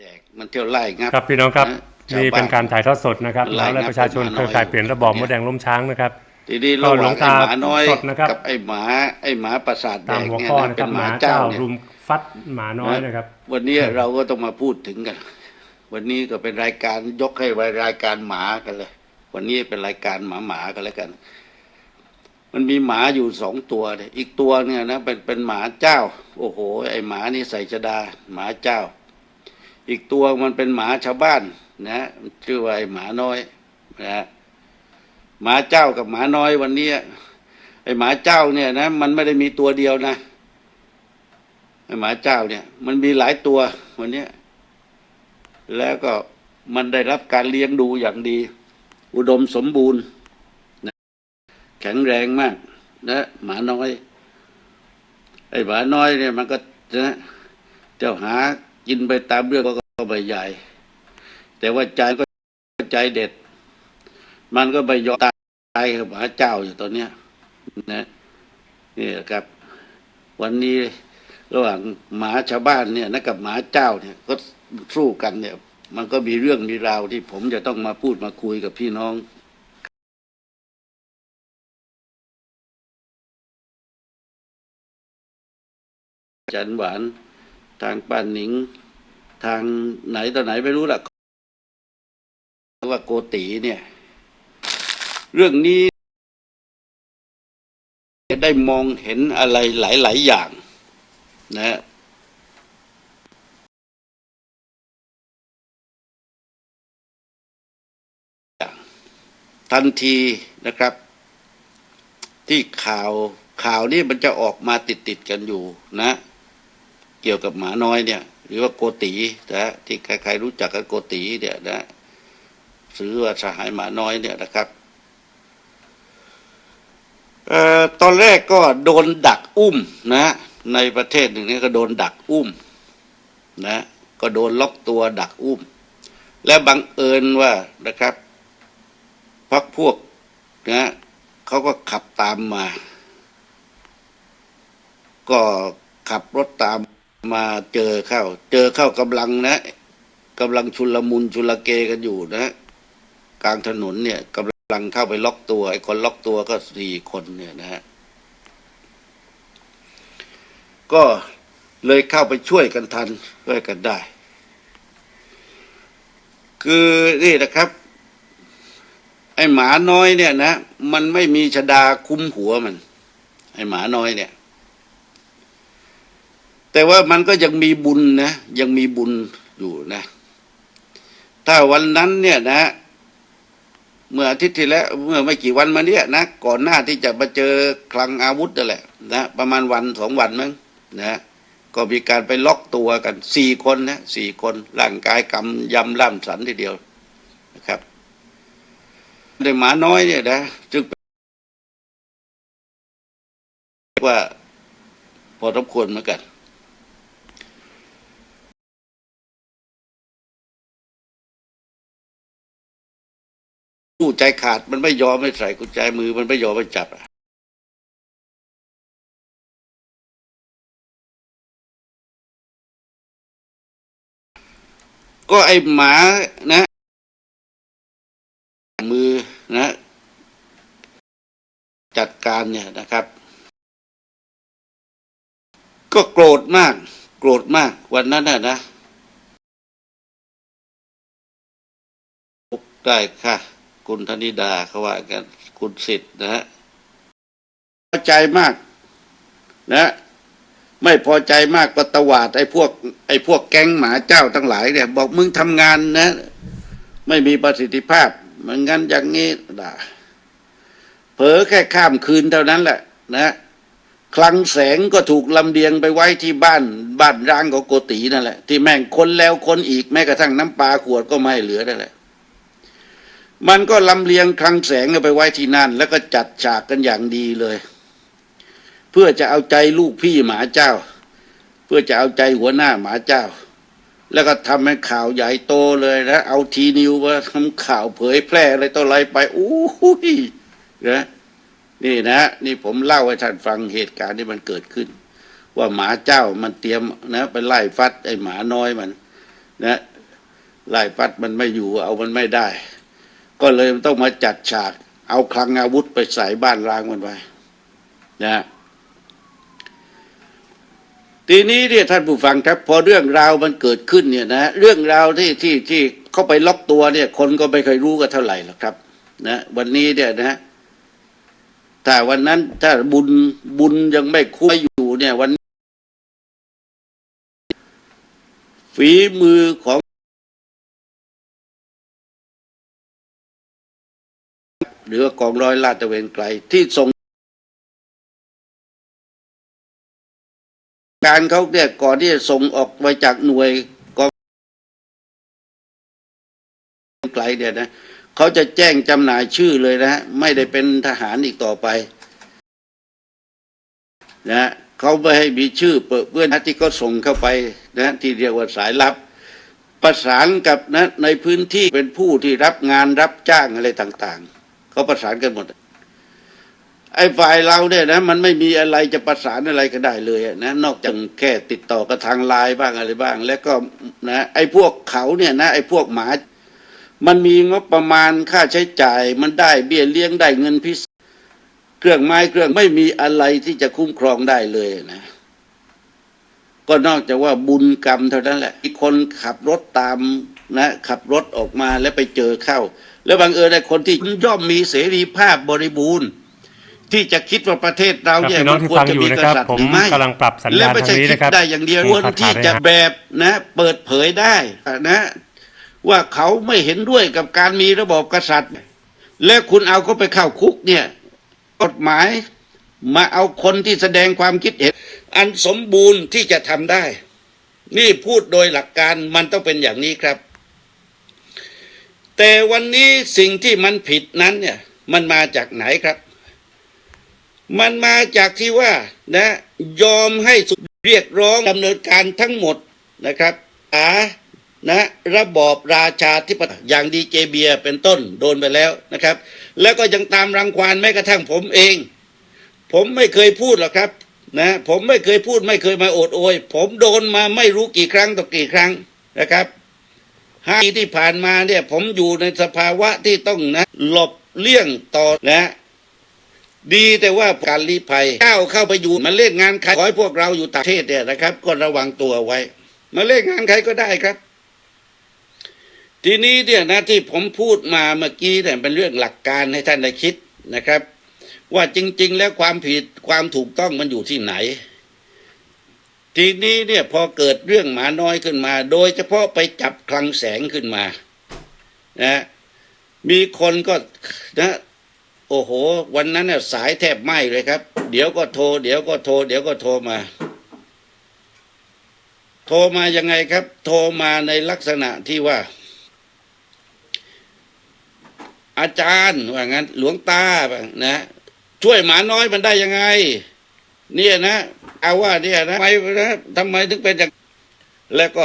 แดกมันเที่ยวไล่งับครับพี่น้องครับะชาวนี่เป็นการถ่ายทอดสดนะครับไล่แล้วและงับประชาชนหมาเครือข่ายน้อยเปลี่ยนระบอบมดแดงล้มช้างนะครับทีนี้ก็ระหหลว่าวงงไอ้ตาหมาน้อยสดนะครับกับไอ้หมาไอ้หมาประสาทแดตามกหัวเนี่ยข้อนะนะคเป็รับนหหมามาเจ้าเจ้าเนี่ยรุมฟัดหมาน้อยนะครับ วันนี้เราก็ต้องมาพูดถึงกัน วันนี้ก็เป็นรายการยกให้ไว้รายการหมากันเลย วันนี้เป็นรายการหมาหมากันแล้วกัน มันมีหมาอยู่สองตัวเนี่ยอีกตัวเนี่ยนะเป็นเป็นหมาเจ้า โอ้โห ไอหมานี่ใส่ชดาหมาเจ้า อีกตัวมันเป็นหมาชาวบ้านนะชื่อว่าไอหมาน้อยนะหมาเจ้ากับหมาน้อยวันนี้ไอหมาเจ้าเนี่ยนะมันไม่ได้มีตัวเดียวนะไอหมาเจ้าเนี่ย มันมีหลายตัววันนี้แล้วก็มันได้รับการเลี้ยงดูอย่างดี อุดมสมบูรณ์แข็งแรงมากนะหมาน้อย ไอ้หมาน้อยเนี่ยมันก็นะเจ้าหา กินไปตามเรื่องก็ใบใหญ่ แต่ว่าใจก็ใจเด็ด มันก็ไปยอมตายกับหมาเจ้าอยู่ตอนเนี้ยนะนี่ครับ วันนี้ระหว่างหมาชาวบ้านเนี่ยนะกับหมาเจ้าเนี่ยก็สู้กันเนี่ย มันก็มีเรื่องมีราวที่ผมจะต้องมาพูดมาคุยกับพี่น้องจันหวาน ทางป้านหนิง ทางไหนต่อไหนไม่รู้ล่ะว่าโกตีเนี่ย เรื่องนี้ ได้มองเห็นอะไรหลาย ๆ อย่าง นะทันทีนะครับ ที่ข่าวข่าวนี้มันจะออกมาติดติดๆกันอยู่นะ เกี่ยวกับหมาน้อยเนี่ย หรือว่าโกตีนะที่ใครๆรู้จักกับโกตีเนี่ยนะซื้อว่าสหายหมาน้อยเนี่ยนะครับออตอนแรกก็โดนดักอุ้มนะ ในประเทศหนึ่งนี่ก็โดนดักอุ้มนะ ก็โดนล็อกตัวดักอุ้ม และบังเอิญว่านะครับพักพวกนะเขาก็ขับตามมา ก็ขับรถตาม มาเจอเข้า เจอเข้ากำลังนะกำลังชุลมุนชุลเกกันอยู่นะ กลางถนนเนี่ยกำลังเข้าไปล็อกตัวไอ้คนล็อกตัวก็สี่คนเนี่ยนะฮะก็เลยเข้าไปช่วยกันทันช่วยกันได้ คือนี่นะครับ ไอ้หมาน้อยเนี่ยนะ มันไม่มีชดาคุ้มหัวมัน ไอ้หมาน้อยเนี่ย แต่ว่ามันก็ยังมีบุญนะยังมีบุญอยู่นะ ถ้าวันนั้นเนี่ยนะ เมื่ออาทิตย์ที่แล้วเมื่อไม่กี่วันมาเนี้ยนะก่อนหน้าที่จะมาเจอคลังอาวุธนั่นแหละนะประมาณวันสองวันมั้งนะก็มีการไปล็อกตัวกันสี่คนนะสี่คนร่างกายกำยำล่ำสันทีเดียวนะครับในหมาน้อยเนี่ยนะจึงว่าพอสมควรเหมือนกัน ผู้ใจขาดมันไม่ยอมไม่ใส่กุญแจมือมันไม่ยอมไม่จับอะก็ไอหมานะ มือนะ จัดการเนี่ยนะครับ ก็โกรธมาก โกรธมาก วันนั้นน่ะนะได้ค่ะ คุณธนิดาเขาว่ากันคุณสิทธิ์นะฮะพอใจมาก นะ ไม่พอใจมากก็ตวาดไอ้พวก ไอ้พวกแก๊งหมาเจ้าทั้งหลายเนี่ย บอกมึงทำงานนะ ไม่มีประสิทธิภาพเหมือนงั้นอย่างงี้ด่าเผลอแค่ข้ามคืนเท่านั้นแหละ นะคลังแสงก็ถูกลำเลียงไปไว้ที่บ้านบ้านร้างของโกตีนั่นแหละ ที่แม่งคนแล้วคนอีกแม้กระทั่งน้ำปลาขวดก็ไม่เหลือนั่นแหละ มันก็ลำเลียงคลังแสงไปไว้ที่นั่น แล้วก็จัดฉากกันอย่างดีเลย เพื่อจะเอาใจลูกพี่หมาเจ้า เพื่อจะเอาใจหัวหน้าหมาเจ้า แล้วก็ทำให้ข่าวใหญ่โตเลยนะเอาทีนิวมาทำข่าวเผยแพร่อะไรต่ออะไรไปอู้หูยนะนี่นะ นี่ผมเล่าให้ท่านฟังเหตุการณ์ที่มันเกิดขึ้น ว่าหมาเจ้ามันเตรียมนะไปไล่ฟัดไอ้หมาน้อยมัน นะไล่ฟัดมันไม่อยู่เอามันไม่ได้ ก็เลยต้องมาจัดฉาก เอาคลังอาวุธไปใส่บ้านร้างมันไว้นะทีนี้เนี่ยท่านผู้ฟังครับพอเรื่องราวมันเกิดขึ้นเนี่ยนะเรื่องราวที่ที่ที่เข้าไปล็อกตัวเนี่ย คนก็ไม่เคยรู้กันเท่าไหร่หรอกครับ นะ วันนี้เนี่ยนะถ้าวันนั้นถ้าบุญบุญยังไม่คุ้มอยู่เนี่ยวันฝีมือของ หรือว่ากองร้อยลาดตระเวนไกล ที่ส่งการเขาเนี่ยก่อนที่จะส่งออกไปจากหน่วยกองไกลเนี่ยนะเขาจะแจ้งจำหน่ายชื่อเลยนะฮะไม่ได้เป็นทหารอีกต่อไป นะเขาไม่ให้มีชื่อเปิดเพื่อนที่เขาส่งเข้าไปนะที่เรียกว่าสายลับ ประสานกับนะในพื้นที่เป็นผู้ที่รับงานรับจ้างอะไรต่าง ๆ เขาประสานกันหมด ไอ้ฝ่ายเราเนี่ยนะ มันไม่มีอะไรจะประสานอะไรก็ได้เลยนะนอกจากแค่ติดต่อกับทางไลน์บ้างอะไรบ้าง แล้วก็นะไอ้พวกเขาเนี่ยนะไอ้พวกหมา มันมีงบประมาณค่าใช้จ่าย มันได้เบี้ยเลี้ยงได้เงินพิเศษเครื่องไม้เครื่องไม่มีอะไรที่จะคุ้มครองได้เลยนะก็นอกจากว่าบุญกรรมเท่านั้นแหละอีกคนขับรถตามนะ ขับรถออกมาแล้วไปเจอเข้า แล้วบังเอิญไอ้คนที่ย่อมมีเสรีภาพบริบูรณ์ ที่จะคิดว่าประเทศเราครับเนี่ยพี่น้องที่ควรฟังจะอยู่มีนะกครับษัตริย์ผมหรือไม่กำลังปรับสัญและญาณไม่ทาใช่งนี้คิดนะครับได้อย่างเดียวมีควรที่ขาดจะขาดแบบนะเปิดเผยได้นะว่าเขาไม่เห็นด้วยกับการมีระบอบกษัตริย์ และคุณเอาเขาไปเข้าคุกเนี่ยกฎหมายมาเอาคนที่แสดงความคิดเห็น อันสมบูรณ์ที่จะทำได้ นี่พูดโดยหลักการมันต้องเป็นอย่างนี้ครับ แต่วันนี้สิ่งที่มันผิดนั้นเนี่ยมันมาจากไหนครับ มันมาจากที่ว่านะยอมให้สุดเรียกร้องดำเนินการทั้งหมดนะครับอานะระบอบราชาธิปไตยอย่างดีเจเบียเป็นต้นโดนไปแล้วนะครับ แล้วก็ยังตามรังควานแม้กระทั่งผมเอง ผมไม่เคยพูดหรอกครับนะผมไม่เคยพูดไม่เคยมาโอดโอย ผมโดนมาไม่รู้กี่ครั้งต่อกี่ครั้งนะครับ ห้าปีที่ผ่านมาเนี่ย ผมอยู่ในสภาวะที่ต้องนะหลบเลี่ยงต่อนะดีแต่ว่าการลี้ภัยก้าวเข้าไปอยู่มาเล่นงานใครขอให้พวกเราอยู่ต่างประเทศเนี่ยนะครับ ก็ระวังตัวไว้ มาเล่นงานใครก็ได้ครับ ทีนี้เนี่ยนะที่ผมพูดมาเมื่อกี้เนี่ยเป็นเรื่องหลักการให้ท่านได้คิดนะครับ ว่าจริง ๆ แล้วความผิดความถูกต้องมันอยู่ที่ไหน ทีนี้เนี่ยพอเกิดเรื่องหมาน้อยขึ้นมา โดยเฉพาะไปจับคลังแสงขึ้นมานะมีคนก็นะโอ้โห วันนั้นน่ะสายแทบไหม้เลยครับ เดี๋ยวก็โทร เดี๋ยวก็โทร เดี๋ยวก็โทรมา โทรมายังไงครับ โทรมาในลักษณะที่ว่า อาจารย์ว่างั้น หลวงตาว่านะช่วยหมาน้อยมันได้ยังไง เนี่ยนะ เอาว่าเนี่ยนะทำไมนะทำไมถึงเป็นอย่างแล้วก็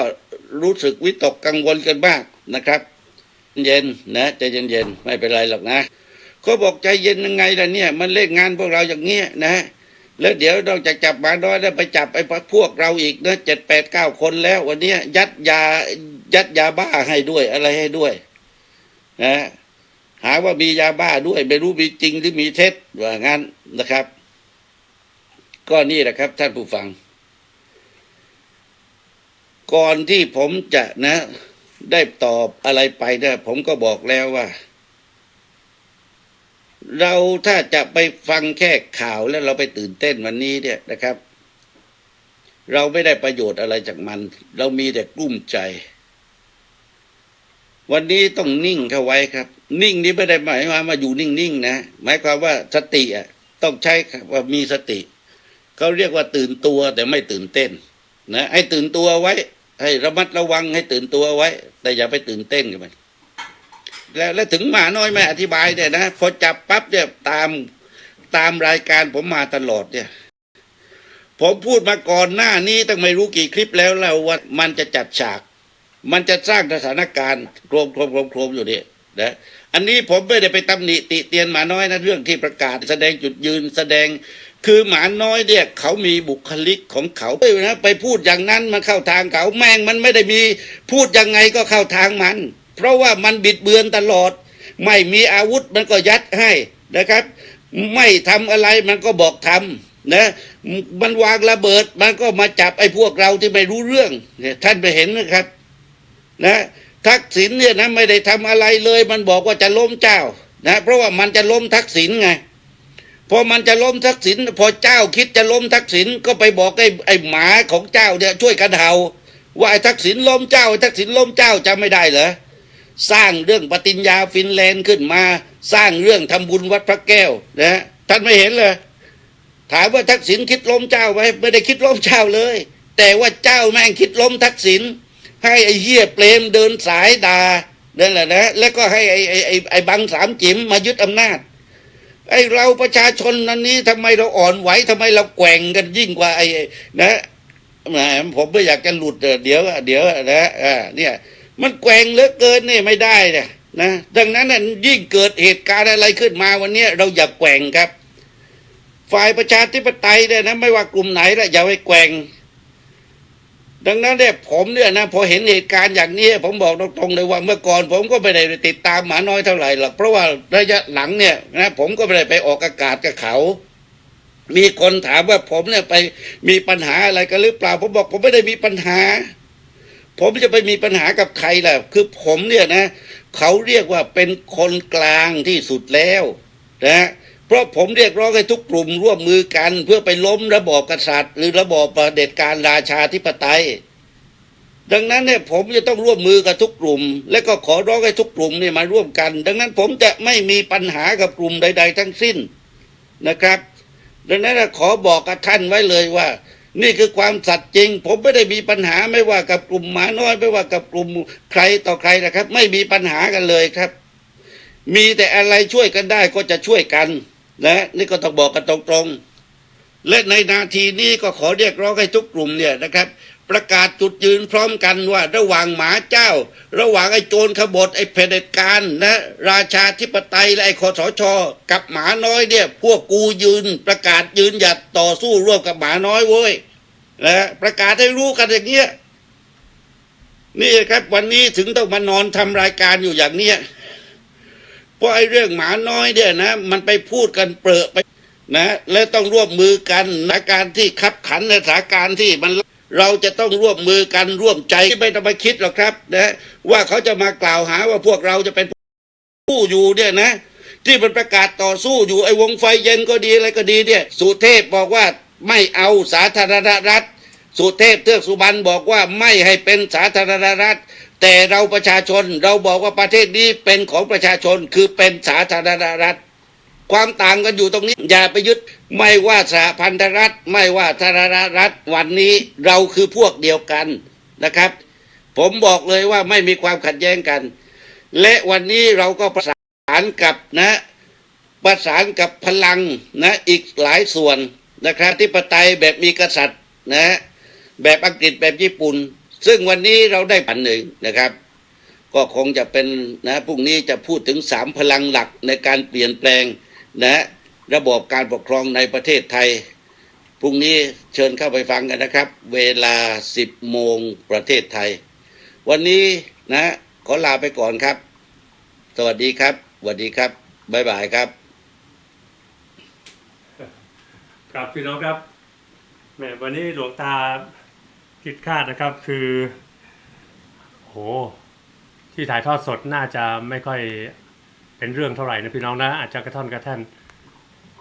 รู้สึกวิตกกังวลกันบ้างนะครับ เย็นนะใจเย็นๆไม่เป็นไรหรอกนะเขาบอกใจเย็นยังไงล่ะเนี่ย มันเล่นงานพวกเราอย่างเงี้ยนะแล้วเดี๋ยวนอกจากจับหมาน้อยแล้วไปจับไอ้พวกเราอีกนะเจ็ดแปดเก้าคนแล้ว วันเนี้ยยัดยายัดยาบ้าให้ด้วยอะไรให้ด้วยนะหาว่ามียาบ้าด้วย ไม่รู้มีจริงหรือมีเท็จว่างั้นนะครับ ก็นี่แหละครับ ท่านผู้ฟัง ก่อนที่ผมจะนะ ได้ตอบอะไรไปเนี่ยผมก็บอกแล้วว่า เราถ้าจะไปฟังแค่ข่าวแล้วเราไปตื่นเต้นวันนี้เนี่ยนะครับ เราไม่ได้ประโยชน์อะไรจากมัน เรามีแต่กลุ้มใจ วันนี้ต้องนิ่งเข้าไว้ครับ นิ่งนี้ไม่ได้หมายความาอยู่นิ่งๆนะหมายความว่าสติอะต้องใช้ว่ามีสติ เขาเรียกว่าตื่นตัวแต่ไม่ตื่นเต้นนะให้ตื่นตัวไว้ ให้ระมัดระวังให้ตื่นตัวไว้ แต่อย่าไปตื่นเต้นกับมันแล้วแล้วถึงหมาน้อยไม่อธิบายเนี่ยนะพอจับปั๊บเนี่ยตามตามรายการผมมาตลอดเนี่ย ผมพูดมาก่อนหน้านี้ตั้งไม่รู้กี่คลิปแล้วแล้วว่ามันจะจัดฉาก มันจะสร้างสถานการณ์โครมโครมโครมโครมอยู่เนี่ยนะอันนี้ผมไม่ได้ไปตำหนิติเตียนหมาน้อยนะเรื่องที่ประกาศ แสดงจุดยืนแสดง คือหมาน้อยเนี่ยเขามีบุคลิกของเขาไปนะไปพูดอย่างนั้นมันเข้าทางเขาแม่งมันไม่ได้มี พูดยังไงก็เข้าทางมัน เพราะว่ามันบิดเบือนตลอด ไม่มีอาวุธมันก็ยัดให้นะครับ ไม่ทำอะไรมันก็บอกทำนะมันวางระเบิดมันก็มาจับไอ้พวกเราที่ไม่รู้เรื่องเนี่ยท่านไปเห็นนะครับ นะทักษิณเนี่ยนะไม่ได้ทำอะไรเลย มันบอกว่าจะล้มเจ้านะเพราะว่ามันจะล้มทักษิณไง พอมันจะล้มทักษิณพอเจ้าคิดจะล้มทักษิณก็ไปบอกไอ้ไอ้หมาของเจ้าเนี่ยช่วยกันเห่าว่าไอ้ทักษิณล้มเจ้าไอ้ทักษิณล้มเจ้าจะไม่ได้เหรอสร้างเรื่องปฏิญญาฟินแลนด์ขึ้นมา สร้างเรื่องทำบุญวัดพระแก้วนะท่านไม่เห็นเลยถามว่าทักษิณคิดล้มเจ้าไหมไม่ได้คิดล้มเจ้าเลย แต่ว่าเจ้าแม่งคิดล้มทักษิณให้ไอ้เหี้ยเปรมเดินสายดานั่นแหละนะแล้วก็ให้ไอ้ไอ้ไอ้ไอ้บังสามจิ๋มมายึดอำนาจ ไอ้เราประชาชนนั้นนี้ทำไมเราอ่อนไหวทำไมเราแกว่งกันยิ่งกว่าไอ้นะแหมผมไม่อยากจะหลุดเดี๋ยวเดี๋ยวนะอ่าเนี่ย มันแกว่งเหลือเกินเนี่ยไม่ได้เนี่ยนะดังนั้นน่ะยิ่งเกิดเหตุการณ์อะไรขึ้นมาวันนี้เราอย่าแกว่งครับ ฝ่ายประชาธิปไตยเนี่ยนะไม่ว่ากลุ่มไหนละอย่าไปแกว่ง ดังนั้นเนี่ยผมเนี่ยนะพอเห็นเหตุการณ์อย่างนี้ ผมบอกตรงๆเลยว่าเมื่อก่อนผมก็ไม่ได้ติดตามหมาน้อยเท่าไหร่หรอกเพราะว่าระยะหลังเนี่ยนะผมก็ไม่ได้ไปออกอากาศกับเขา มีคนถามว่าผมเนี่ยไปมีปัญหาอะไรกันหรือเปล่า ผมบอกผมไม่ได้มีปัญหา ผมจะไปมีปัญหากับใครล่ะ คือผมเนี่ยนะ เขาเรียกว่าเป็นคนกลางที่สุดแล้ว นะ เพราะผมเรียกร้องให้ทุกกลุ่มร่วมมือกัน เพื่อไปล้มระบอบกษัตริย์ หรือระบอบประเด็จการราชาธิปไตย ดังนั้นเนี่ยผมจะต้องร่วมมือกับทุกกลุ่ม และก็ขอร้องให้ทุกกลุ่มเนี่ยมาร่วมกัน ดังนั้นผมจะไม่มีปัญหากับกลุ่มใด ๆ ทั้งสิ้นนะครับ ดังนั้นขอบอกกับท่านไว้เลยว่านี่คือความสัตย์จริง ผมไม่ได้มีปัญหาไม่ว่ากับกลุ่มหมาน้อย ไม่ว่ากับกลุ่มใครต่อใครนะครับ ไม่มีปัญหากันเลยครับ มีแต่อะไรช่วยกันได้ก็จะช่วยกัน นะนี่ก็ต้องบอกกันตรงๆ และในนาทีนี้ก็ขอเรียกร้องให้ทุกกลุ่มเนี่ยนะครับ ประกาศจุดยืนพร้อมกันว่าระหว่างหมาเจ้า ระหว่างไอ้โจรขบฏไอ้เผด็จการนะราชาธิปไตยและไอ้คอสช กับหมาน้อยเนี่ย พวกกูยืนประกาศยืนหยัดต่อสู้ร่วมกับหมาน้อยเว้ยนะประกาศให้รู้กันอย่างเงี้ยนี่ครับวันนี้ถึงต้องมานอนทำรายการอยู่อย่างเนี้ย เพราะไอ้เรื่องหมาน้อยเนี่ยนะ มันไปพูดกันเปรอะไปนะ และต้องร่วมมือกันในการที่ขับขันในสถานการณ์ที่มันเราจะต้องร่วมมือกันร่วมใจไม่ต้องไปคิดหรอกครับนะว่าเขาจะมากล่าวหาว่าพวกเราจะเป็นผู้อยู่เนี่ยนะ ที่มันประกาศต่อสู้อยู่ไอ้วงไฟเย็นก็ดีอะไรก็ดีเนี่ยสุเทพบอกว่าไม่เอาสาธารณรัฐ สุเทพเทือกสุบรรณบอกว่าไม่ให้เป็นสาธารณรัฐ แต่เราประชาชนเราบอกว่าประเทศนี้เป็นของประชาชนคือเป็นสาธารณรัฐ ความต่างกันอยู่ตรงนี้ อย่าไปยึดไม่ว่าสหพันธรัฐ ไม่ว่าธารณรัฐวันนี้เราคือพวกเดียวกันนะครับ ผมบอกเลยว่าไม่มีความขัดแย้งกัน และวันนี้เราก็ประสานกับนะประสานกับพลังนะอีกหลายส่วนนะครับที่ปไตยแบบมีกษัตริย์นะแบบอังกฤษแบบญี่ปุ่น ซึ่งวันนี้เราได้ปันหนึ่งนะครับ ก็คงจะเป็นนะพรุ่งนี้จะพูดถึงสามพลังหลักในการเปลี่ยนแปลงนะระบบการปกครองในประเทศไทยพรุ่งนี้เชิญเข้าไปฟังกันนะครับ เวลา 10 โมงประเทศไทย วันนี้นะ ขอลาไปก่อนครับ สวัสดีครับสวัสดีครับ บ๊ายบายครับ ครับพี่น้องครับแหมวันนี้หลวงตา ผิดคาดนะครับคือโหที่ถ่ายทอดสดน่าจะไม่ค่อยเป็นเรื่องเท่าไหร่นะพี่น้องนะอาจจะกระท่อนกระแท่น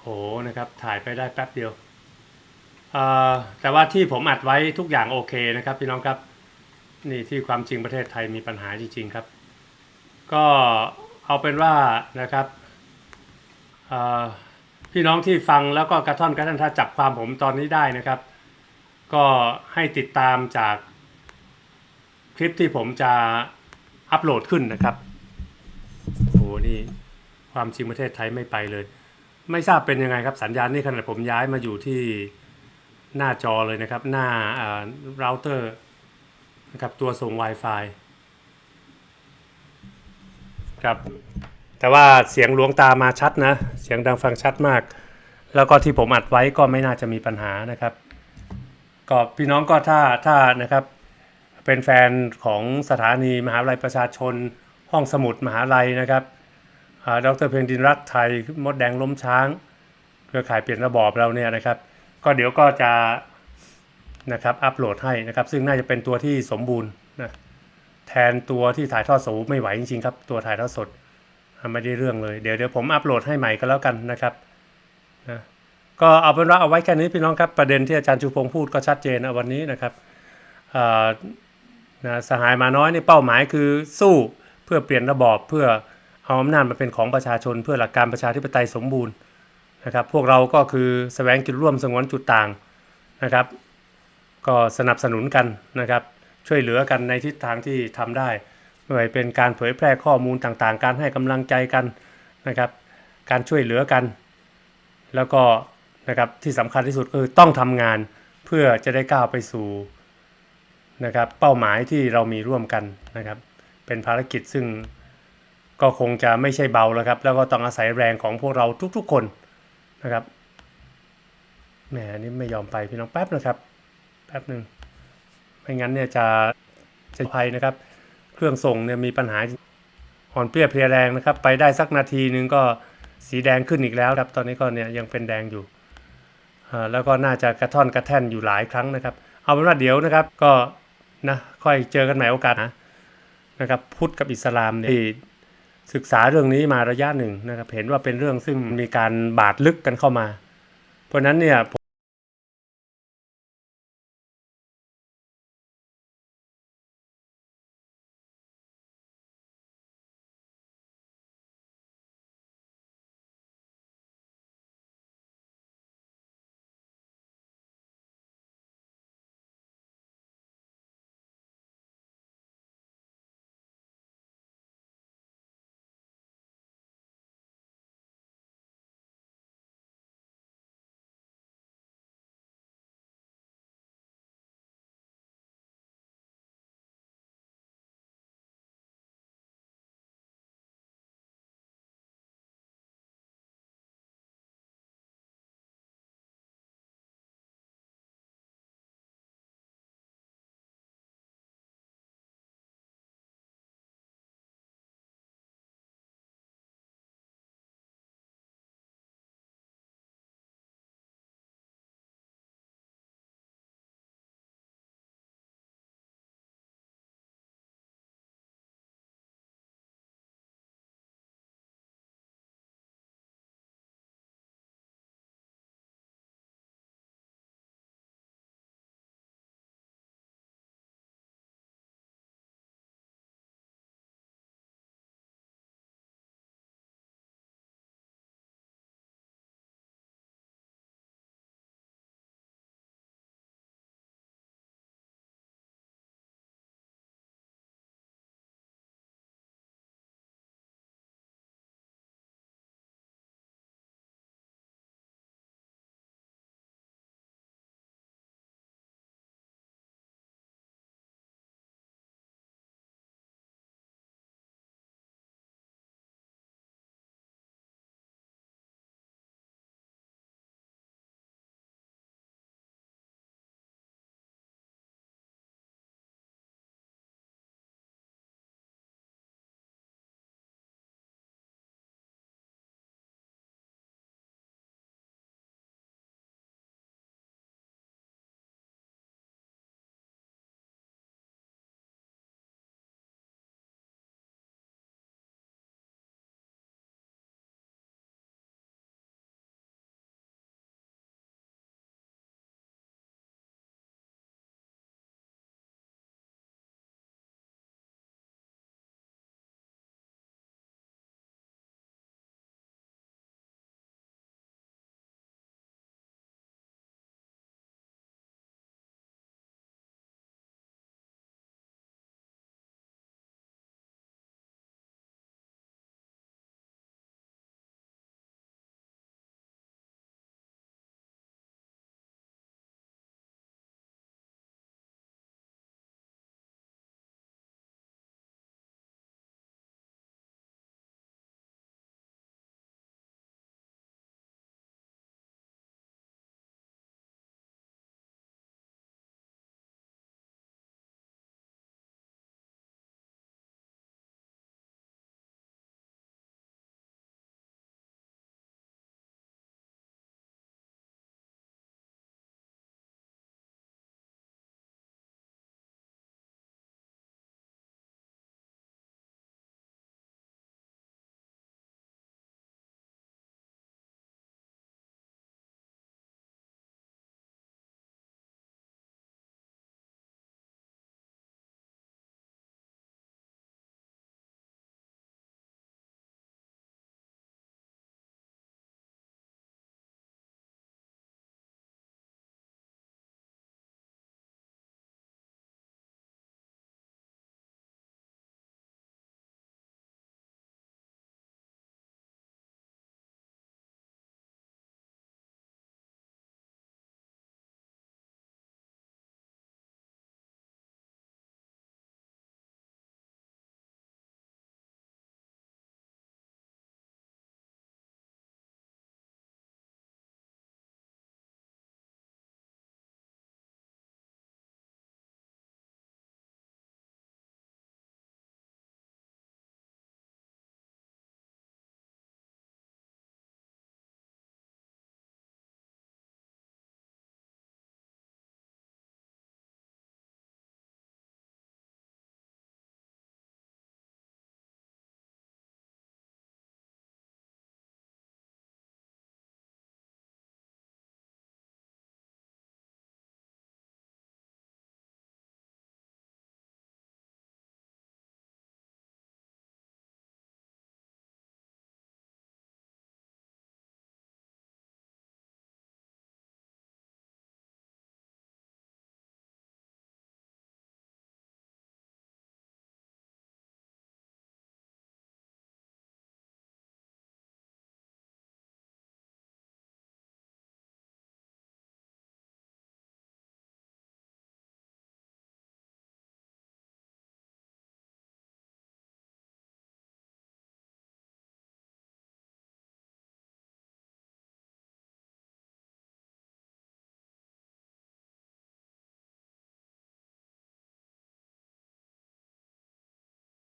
โหนะครับถ่ายไปได้แป๊บเดียวแต่ว่าที่ผมอัดไว้ทุกอย่างโอเคนะครับพี่น้องครับนี่ที่ความจริงประเทศไทยมีปัญหาจริงๆครับ ก็เอาเป็นว่านะครับพี่น้องที่ฟังแล้วก็กระท่อนกระท่านถ้าจับความผมตอนนี้ได้นะครับ ก็ให้ติดตามจากคลิปที่ผมจะอัปโหลดขึ้นนะครับโอ้โหนี่ความจริงประเทศไทยไม่ไปเลย ไม่ทราบเป็นยังไงครับสัญญาณนี่ขนาดผมย้ายมาอยู่ที่หน้าจอเลยนะครับ หน้าเราเตอร์นะครับตัวส่ง Wi-Fi ครับแต่ว่าเสียงหลวงตามาชัดนะ เสียงดังฟังชัดมาก แล้วก็ที่ผมอัดไว้ก็ไม่น่าจะมีปัญหานะครับ ก็พี่น้องก็ถ้าถ้านะครับ เป็นแฟนของสถานีมหาวิทยาลัยประชาชน ห้องสมุดมหาลัยนะครับอ่าดรเพนดินรัตน์ไทยมดแดงล้มช้าง เครือข่ายเปลี่ยนระบอบเราเนี่ยนะครับ ก็เดี๋ยวก็จะนะครับอัปโหลดให้นะครับ ซึ่งน่าจะเป็นตัวที่สมบูรณ์นะแทนตัวที่ถ่ายทอดสดไม่ไหวจริงๆครับ ตัวถ่ายทอดสดไม่ได้เรื่องเลย เดี๋ยวเดี๋ยวผมอัปโหลดให้ใหม่ก็แล้วกันนะครับ ก็เอาเป็นว่าเอาไว้แค่นี้พี่น้องครับประเด็นที่อาจารย์ชูพงศ์พูดก็ชัดเจนนะวันนี้นะครับนะสหายมาน้อยนี่เป้าหมายคือสู้เพื่อเปลี่ยนระบอบเพื่อเอาอำนาจมาเป็นของประชาชน เพื่อหลักการประชาธิปไตยสมบูรณ์นะครับ พวกเราก็คือแสวงจุดร่วมสงวนจุดต่างนะครับ ก็สนับสนุนกันนะครับ ช่วยเหลือกันในทิศทางที่ทำได้ไม่ว่าเป็นการเผยแพร่ข้อมูลต่างๆ การให้กำลังใจกันนะครับ การช่วยเหลือกัน แล้วก็ นะครับที่สำคัญที่สุดคือต้องทำงานเพื่อจะได้ก้าวไปสู่นะครับเป้าหมายที่เรามีร่วมกันนะครับ เป็นภารกิจซึ่งก็คงจะไม่ใช่เบาแล้วครับ แล้วก็ต้องอาศัยแรงของพวกเราทุกๆคนนะครับแหมนนี้ไม่ยอมไปพี่น้องแป๊บนะครับ แป๊บหนึ่งไม่งั้นเนี่ยจะจะภัยนะครับ เครื่องส่งเนี่ยมีปัญหาอ่อนเปรี้ยเพลียแรงนะครับ ไปได้สักนาทีนึงก็สีแดงขึ้นอีกแล้วครับ ตอนนี้ก็เนี่ยยังเป็นแดงอยู่ แล้วก็น่าจะกระท่อนกระแท่นอยู่หลายครั้งนะครับ เอาเป็นว่าเดี๋ยวนะครับก็นะค่อยเจอกันใหม่โอกาสนะนะครับพุทธกับอิสลามเนี่ยศึกษาเรื่องนี้มาระยะหนึ่งนะครับเห็นว่าเป็นเรื่องซึ่งมีการบาดลึกกันเข้ามา เพราะฉะนั้นเนี่ย